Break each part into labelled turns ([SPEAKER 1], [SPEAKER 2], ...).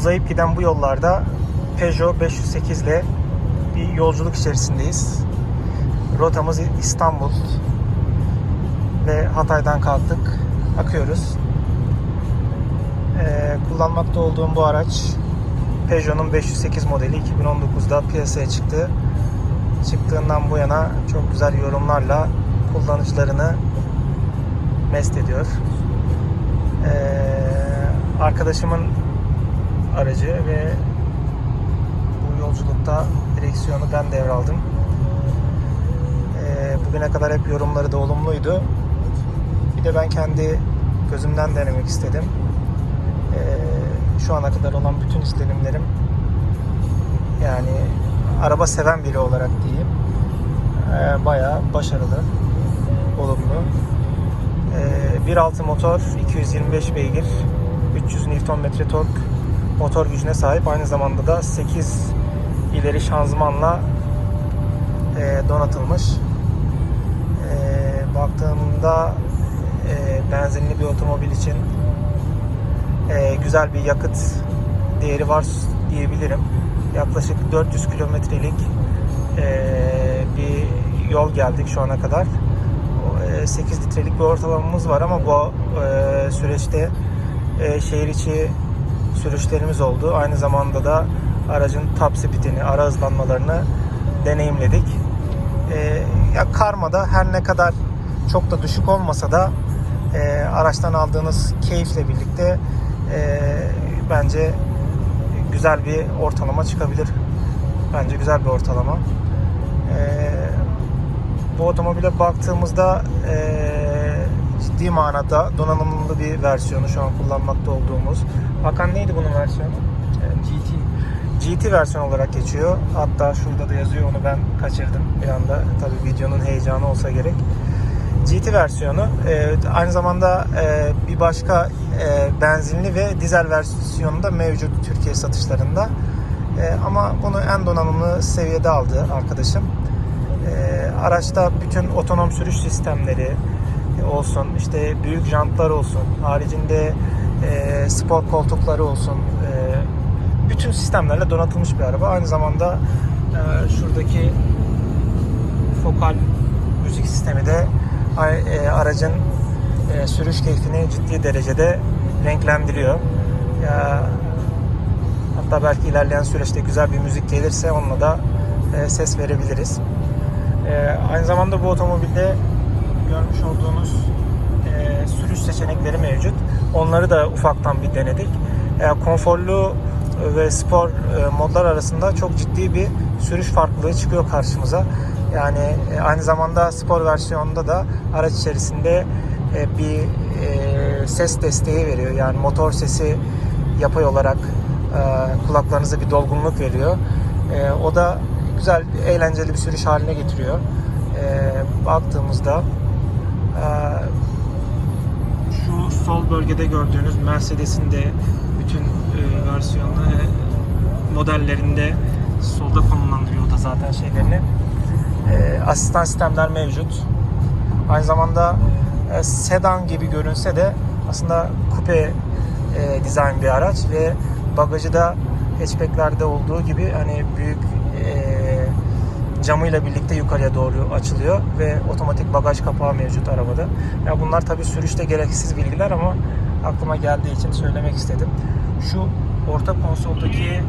[SPEAKER 1] uzayıp giden bu yollarda Peugeot 508 ile bir yolculuk içerisindeyiz. Rotamız İstanbul ve Hatay'dan kalktık. Akıyoruz. Ee, kullanmakta olduğum bu araç Peugeot'un 508 modeli 2019'da piyasaya çıktı. Çıktığından bu yana çok güzel yorumlarla kullanıcılarını mest ediyor. Ee, arkadaşımın aracı ve bu yolculukta direksiyonu ben devraldım. Ee, bugüne kadar hep yorumları da olumluydu. Bir de ben kendi gözümden denemek istedim. Ee, şu ana kadar olan bütün izlenimlerim yani araba seven biri olarak diyeyim ee, bayağı başarılı, olumlu. Ee, 1.6 motor, 225 beygir, 300 Nm tork motor gücüne sahip. Aynı zamanda da 8 ileri şanzımanla e, donatılmış. E, baktığımda e, benzinli bir otomobil için e, güzel bir yakıt değeri var diyebilirim. Yaklaşık 400 kilometrelik e, bir yol geldik şu ana kadar. O, e, 8 litrelik bir ortalamamız var ama bu e, süreçte e, şehir içi sürüşlerimiz oldu. Aynı zamanda da aracın top speedini, ara hızlanmalarını deneyimledik. E, ya karmada her ne kadar çok da düşük olmasa da e, araçtan aldığınız keyifle birlikte e, bence güzel bir ortalama çıkabilir. Bence güzel bir ortalama. E, bu otomobile baktığımızda e, ciddi manada donanımlı bir versiyonu şu an kullanmakta olduğumuz. Hakan neydi bunun versiyonu? GT. GT versiyon olarak geçiyor. Hatta şurada da yazıyor onu ben kaçırdım bir anda. Tabii videonun heyecanı olsa gerek. GT versiyonu e, aynı zamanda e, bir başka e, benzinli ve dizel versiyonu da mevcut Türkiye satışlarında. E, ama bunu en donanımlı seviyede aldı arkadaşım. E, araçta bütün otonom sürüş sistemleri olsun, işte büyük jantlar olsun, haricinde e, spor koltukları olsun, e, bütün sistemlerle donatılmış bir araba. Aynı zamanda e, şuradaki fokal müzik sistemi de e, aracın e, sürüş keyfini ciddi derecede renklendiriyor. Ya, hatta belki ilerleyen süreçte güzel bir müzik gelirse onunla da e, ses verebiliriz. E, aynı zamanda bu otomobilde görmüş olduğunuz e, sürüş seçenekleri mevcut. Onları da ufaktan bir denedik. E, konforlu ve spor e, modlar arasında çok ciddi bir sürüş farklılığı çıkıyor karşımıza. Yani e, aynı zamanda spor versiyonunda da araç içerisinde e, bir e, ses desteği veriyor. Yani motor sesi yapay olarak e, kulaklarınıza bir dolgunluk veriyor. E, o da güzel, eğlenceli bir sürüş haline getiriyor. E, baktığımızda e, şu sol bölgede gördüğünüz Mercedes'in de bütün e, versiyonu modellerinde solda konumlandırıyor da zaten şeylerini. E, asistan sistemler mevcut. Aynı zamanda e, sedan gibi görünse de aslında kupe e, dizayn bir araç ve bagajı da hatchbacklerde olduğu gibi hani büyük e, camıyla birlikte yukarıya doğru açılıyor ve otomatik bagaj kapağı mevcut arabada. Ya bunlar tabii sürüşte gereksiz bilgiler ama aklıma geldiği için söylemek istedim. Şu orta konsoldaki e,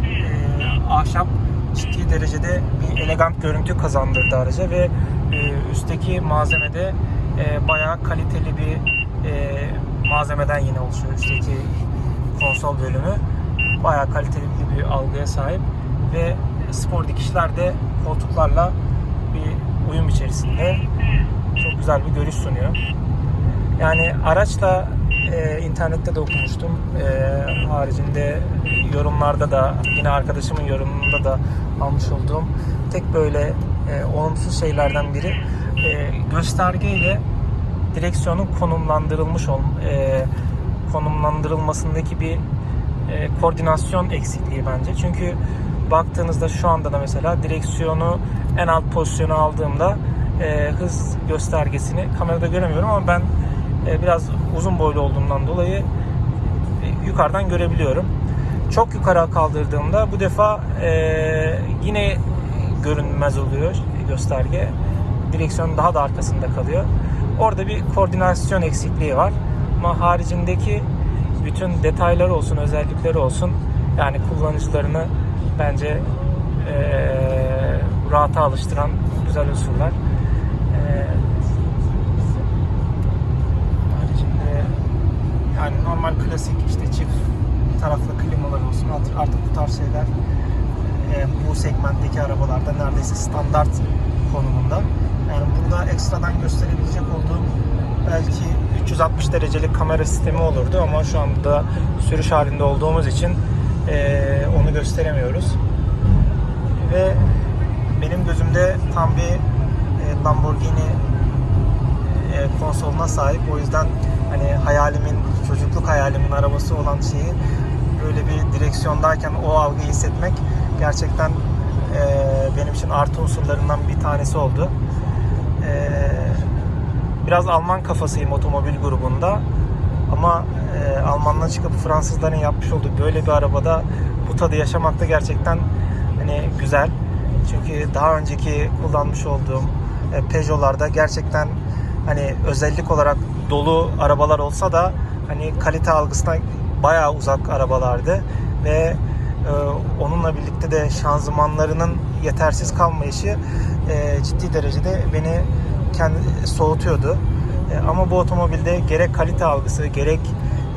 [SPEAKER 1] ahşap ciddi derecede bir elegant görüntü kazandırdı araca ve e, üstteki malzemede e, bayağı kaliteli bir e, malzemeden yine oluşuyor üstteki konsol bölümü. Bayağı kaliteli bir algıya sahip ve spor dikişler de koltuklarla bir uyum içerisinde çok güzel bir görüş sunuyor. Yani araçla e, internette de okumuştum. E, haricinde yorumlarda da yine arkadaşımın yorumunda da almış olduğum tek böyle e, olumsuz şeylerden biri e, göstergeyle direksiyonun konumlandırılmış ol, e, konumlandırılmasındaki bir e, koordinasyon eksikliği bence. Çünkü baktığınızda şu anda da mesela direksiyonu en alt pozisyona aldığımda e, hız göstergesini kamerada göremiyorum ama ben e, biraz uzun boylu olduğumdan dolayı e, yukarıdan görebiliyorum. çok yukarı kaldırdığımda bu defa e, yine görünmez oluyor gösterge. Direksiyon daha da arkasında kalıyor. Orada bir koordinasyon eksikliği var. Ama haricindeki bütün detayları olsun, özellikleri olsun yani kullanıcılarını bence e, rahata alıştıran güzel unsurlar. E, yani normal klasik işte çift taraflı klimalar olsun artık, artık bu tarz şeyler e, bu segmentteki arabalarda neredeyse standart konumunda. Yani burada ekstradan gösterebilecek olduğum belki 360 derecelik kamera sistemi olurdu ama şu anda sürüş halinde olduğumuz için e, onu gösteremiyoruz. Ve benim gözümde tam bir e, Lamborghini e, konsoluna sahip. O yüzden hani hayalimin, çocukluk hayalimin arabası olan şeyi böyle bir direksiyondayken o algıyı hissetmek gerçekten e, benim için artı unsurlarından bir tanesi oldu. E, biraz Alman kafasıyım otomobil grubunda ama e, Alman'dan çıkıp Fransızların yapmış olduğu böyle bir arabada bu tadı yaşamak da gerçekten hani güzel. Çünkü daha önceki kullanmış olduğum e, Peugeot'larda gerçekten hani özellik olarak dolu arabalar olsa da hani kalite algısına bayağı uzak arabalardı ve e, onunla birlikte de şanzımanlarının yetersiz kalmayışı e, ciddi derecede beni kendi soğutuyordu. E, ama bu otomobilde gerek kalite algısı gerek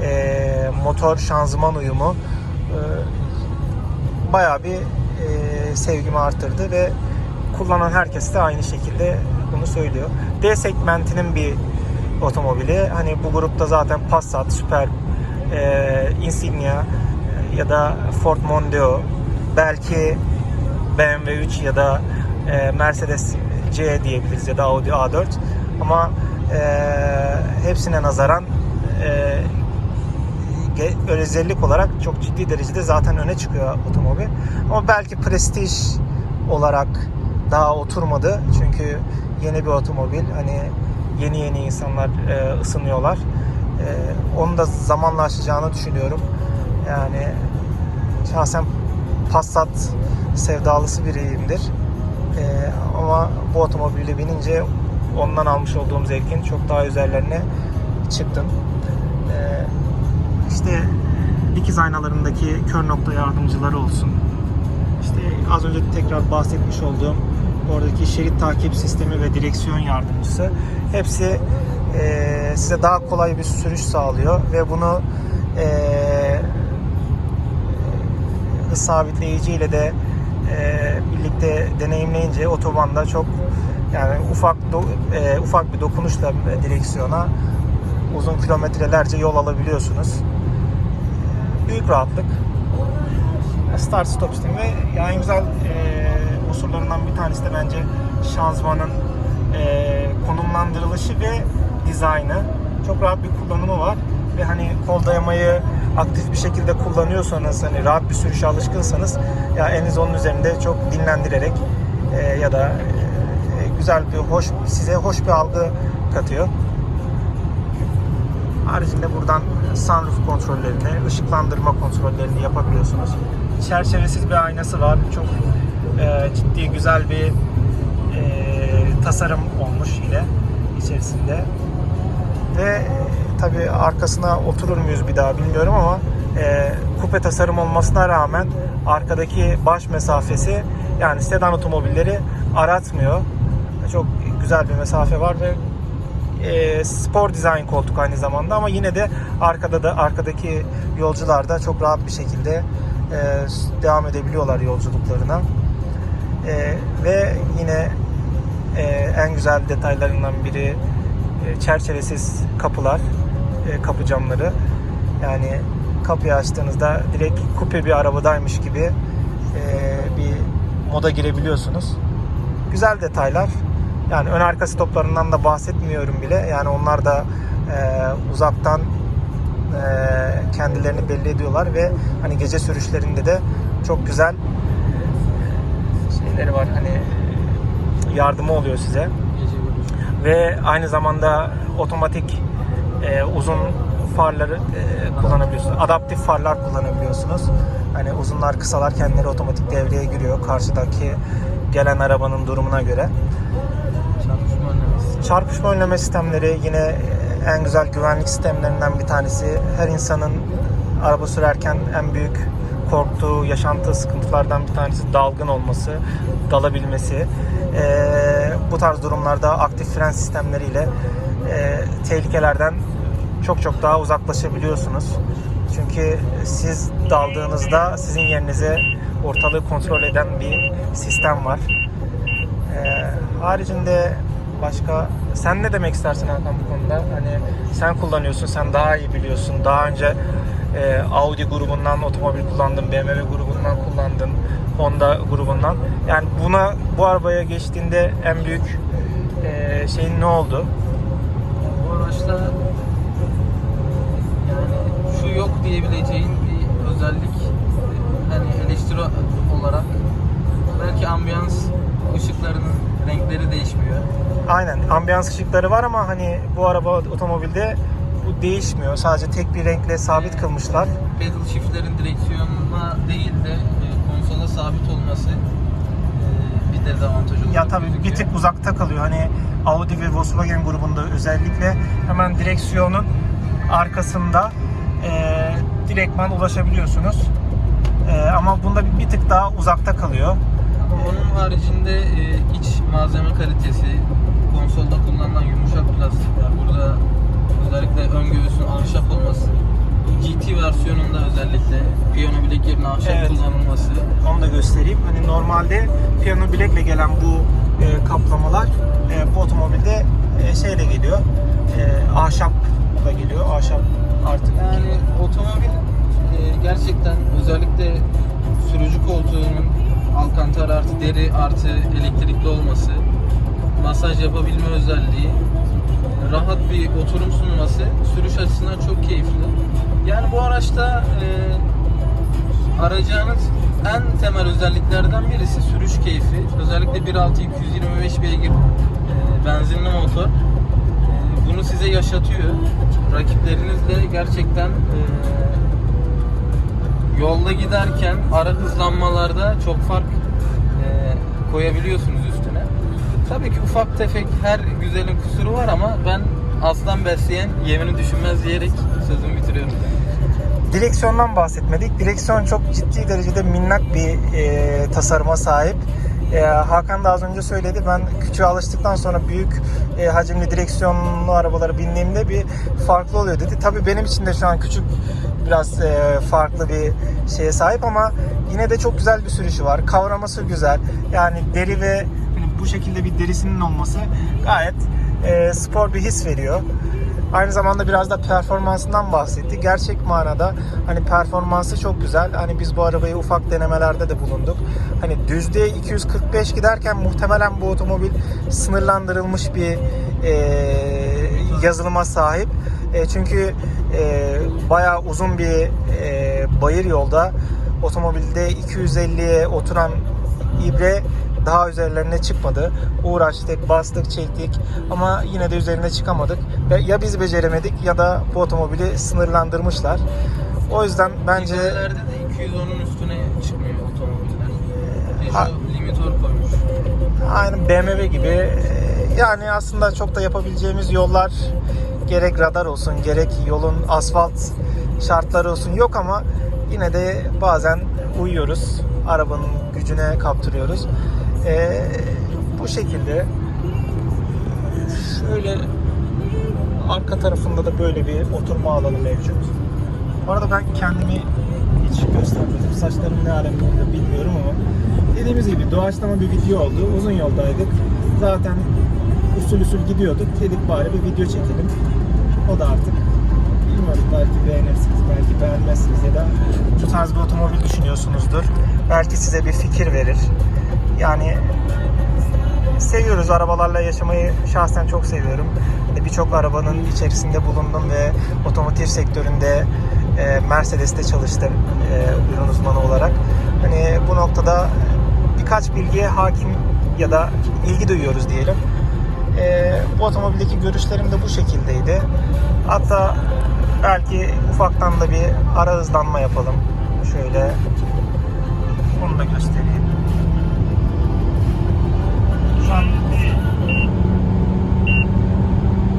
[SPEAKER 1] e, motor şanzıman uyumu e, bayağı bir e, sevgimi artırdı ve kullanan herkes de aynı şekilde bunu söylüyor. D segmentinin bir otomobili. Hani bu grupta zaten Passat, Superb, e, Insignia e, ya da Ford Mondeo, belki BMW 3 ya da e, Mercedes C diyebiliriz ya da Audi A4 ama e, hepsine nazaran e, özellik olarak çok ciddi derecede zaten öne çıkıyor otomobil. Ama belki prestij olarak daha oturmadı. Çünkü yeni bir otomobil. Hani yeni yeni insanlar e, ısınıyorlar. E, onun da zamanla aşacağını düşünüyorum. Yani şahsen Passat sevdalısı biriyimdir. E, ama bu otomobile binince ondan almış olduğum zevkin çok daha üzerlerine çıktım. E, işte dikiz aynalarındaki kör nokta yardımcıları olsun. İşte az önce tekrar bahsetmiş olduğum oradaki şerit takip sistemi ve direksiyon yardımcısı hepsi e, size daha kolay bir sürüş sağlıyor ve bunu e, sabitleyici ile de e, birlikte deneyimleyince otobanda çok yani ufak do- e, ufak bir dokunuşla direksiyona uzun kilometrelerce yol alabiliyorsunuz. Büyük rahatlık. Start stop sistemi ve yani güzel e, unsurlarından bir tanesi de bence şanzımanın e, konumlandırılışı ve dizaynı. Çok rahat bir kullanımı var ve hani kol dayamayı aktif bir şekilde kullanıyorsanız hani rahat bir sürüşe alışkınsanız ya eliniz onun üzerinde çok dinlendirerek e, ya da e, güzel bir hoş size hoş bir algı katıyor. Haricinde buradan sunroof kontrollerini, ışıklandırma kontrollerini yapabiliyorsunuz. Çerçevesiz bir aynası var. Çok e, ciddi güzel bir e, tasarım olmuş yine içerisinde. Ve tabi arkasına oturur muyuz bir daha bilmiyorum ama e, kupe tasarım olmasına rağmen arkadaki baş mesafesi yani sedan otomobilleri aratmıyor. Çok güzel bir mesafe var ve e, spor dizayn koltuk aynı zamanda ama yine de arkada da arkadaki yolcular da çok rahat bir şekilde e, devam edebiliyorlar yolculuklarına. E, ve yine e, en güzel detaylarından biri e, çerçevesiz kapılar, e, kapı camları. Yani kapıyı açtığınızda direkt kupe bir arabadaymış gibi e, bir moda girebiliyorsunuz. Güzel detaylar. Yani ön arka stoplarından da bahsetmiyorum bile. Yani onlar da e, uzaktan e, kendilerini belli ediyorlar ve hani gece sürüşlerinde de çok güzel şeyleri var. Hani yardımı oluyor size. Ve aynı zamanda otomatik e, uzun farları e, kullanabiliyorsunuz. Adaptif farlar kullanabiliyorsunuz. Hani uzunlar kısalar kendileri otomatik devreye giriyor karşıdaki gelen arabanın durumuna göre.
[SPEAKER 2] Çarpışma
[SPEAKER 1] önleme sistemleri yine en güzel güvenlik sistemlerinden bir tanesi. Her insanın araba sürerken en büyük korktuğu, yaşantığı sıkıntılardan bir tanesi dalgın olması, dalabilmesi. Ee, bu tarz durumlarda aktif fren sistemleriyle e, tehlikelerden çok çok daha uzaklaşabiliyorsunuz. Çünkü siz daldığınızda sizin yerinize ortalığı kontrol eden bir sistem var. Ee, haricinde başka sen ne demek istersin Hakan bu konuda? Hani sen kullanıyorsun, sen daha iyi biliyorsun. Daha önce e, Audi grubundan otomobil kullandın, BMW grubundan kullandın, Honda grubundan. Yani buna bu arabaya geçtiğinde en büyük e, şeyin ne oldu?
[SPEAKER 2] Bu araçta yani şu yok diyebileceğin bir özellik hani eleştiri olarak belki ambiyans ışıklarının renkleri değişmiyor.
[SPEAKER 1] Aynen ambiyans ışıkları var ama hani bu araba otomobilde bu değişmiyor. Sadece tek bir renkle sabit kılmışlar.
[SPEAKER 2] Pedal shift'lerin direksiyonuna değil de e, konsola sabit olması e, bir dezavantaj olarak
[SPEAKER 1] Ya tabii bir
[SPEAKER 2] gözüküyor.
[SPEAKER 1] tık uzakta kalıyor. Hani Audi ve Volkswagen grubunda özellikle hemen direksiyonun arkasında e, direktman ulaşabiliyorsunuz. E, ama bunda bir, bir tık daha uzakta kalıyor.
[SPEAKER 2] Onun haricinde e, iç malzeme kalitesi, konsolda kullanılan yumuşak plastikler, burada özellikle ön göğsün ahşap olması, GT versiyonunda özellikle piyano bilek yerine ahşap
[SPEAKER 1] Evet.
[SPEAKER 2] kullanılması,
[SPEAKER 1] Onu da göstereyim. Hani normalde piyano bilekle gelen bu e, kaplamalar e, bu otomobilde e, şeyle geliyor. E, ahşapla geliyor. Ahşap artık
[SPEAKER 2] yani otomobil e, gerçekten özellikle sürücü koltuğunun alkantar artı deri artı elektrikli olması, masaj yapabilme özelliği, rahat bir oturum sunması sürüş açısından çok keyifli. Yani bu araçta e, arayacağınız en temel özelliklerden birisi sürüş keyfi. Özellikle 1.6 225 beygir e, benzinli motor. E, bunu size yaşatıyor. Rakiplerinizle gerçekten e, yolda giderken ara hızlanmalarda çok fark e, koyabiliyorsunuz. Tabii ki ufak tefek her güzelin kusuru var ama ben aslan besleyen yemini düşünmez diyerek sözümü bitiriyorum.
[SPEAKER 1] Direksiyondan bahsetmedik. Direksiyon çok ciddi derecede minnak bir e, tasarıma sahip. E, Hakan da az önce söyledi. Ben küçüğe alıştıktan sonra büyük e, hacimli direksiyonlu arabalara bindiğimde bir farklı oluyor dedi. Tabii benim için de şu an küçük biraz e, farklı bir şeye sahip ama yine de çok güzel bir sürüşü var. Kavraması güzel. Yani deri ve bu şekilde bir derisinin olması gayet e, spor bir his veriyor. Aynı zamanda biraz da performansından bahsetti. Gerçek manada hani performansı çok güzel. Hani biz bu arabayı ufak denemelerde de bulunduk. Hani düzde 245 giderken muhtemelen bu otomobil sınırlandırılmış bir e, yazılıma sahip. E, çünkü e, bayağı uzun bir e, bayır yolda otomobilde 250'ye oturan ibre daha üzerlerine çıkmadı. Uğraştık, bastık, çektik ama yine de üzerine çıkamadık. Ve ya biz beceremedik ya da bu otomobili sınırlandırmışlar. O yüzden bence
[SPEAKER 2] Dizelerde de 210'un üstüne çıkmıyor otomobiller.
[SPEAKER 1] ha-
[SPEAKER 2] Peugeot limitör koymuş.
[SPEAKER 1] aynı BMW gibi e, yani aslında çok da yapabileceğimiz yollar gerek radar olsun gerek yolun asfalt şartları olsun yok ama yine de bazen uyuyoruz. Arabanın gücüne kaptırıyoruz. E, bu şekilde şöyle arka tarafında da böyle bir oturma alanı mevcut. Bu arada ben kendimi hiç göstermedim. Saçlarım ne alemde bilmiyorum ama dediğimiz gibi doğaçlama bir video oldu. Uzun yoldaydık. Zaten usul usul gidiyorduk. Dedik bari bir video çekelim. O da artık bilmiyorum belki beğenirsiniz, belki beğenmezsiniz ya da bu tarz bir otomobil düşünüyorsunuzdur. Belki size bir fikir verir. Yani seviyoruz arabalarla yaşamayı şahsen çok seviyorum. Hani Birçok arabanın içerisinde bulundum ve otomotiv sektöründe e, Mercedes'te çalıştım e, ürün uzmanı olarak. Hani bu noktada birkaç bilgiye hakim ya da ilgi duyuyoruz diyelim. E, bu otomobildeki görüşlerim de bu şekildeydi. Hatta Belki ufaktan da bir ara hızlanma yapalım. Şöyle onu da göstereyim. Şu an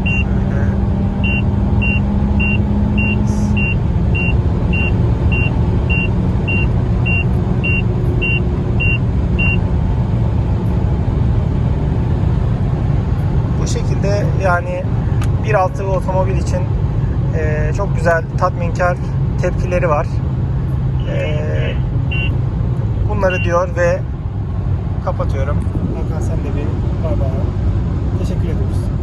[SPEAKER 1] şöyle bu şekilde yani 1.6 otomobil için e, çok güzel tatminkar tepkileri var. E, bunları diyor ve kapatıyorum. Hakan sen de bir bay bay. Teşekkür ediyoruz.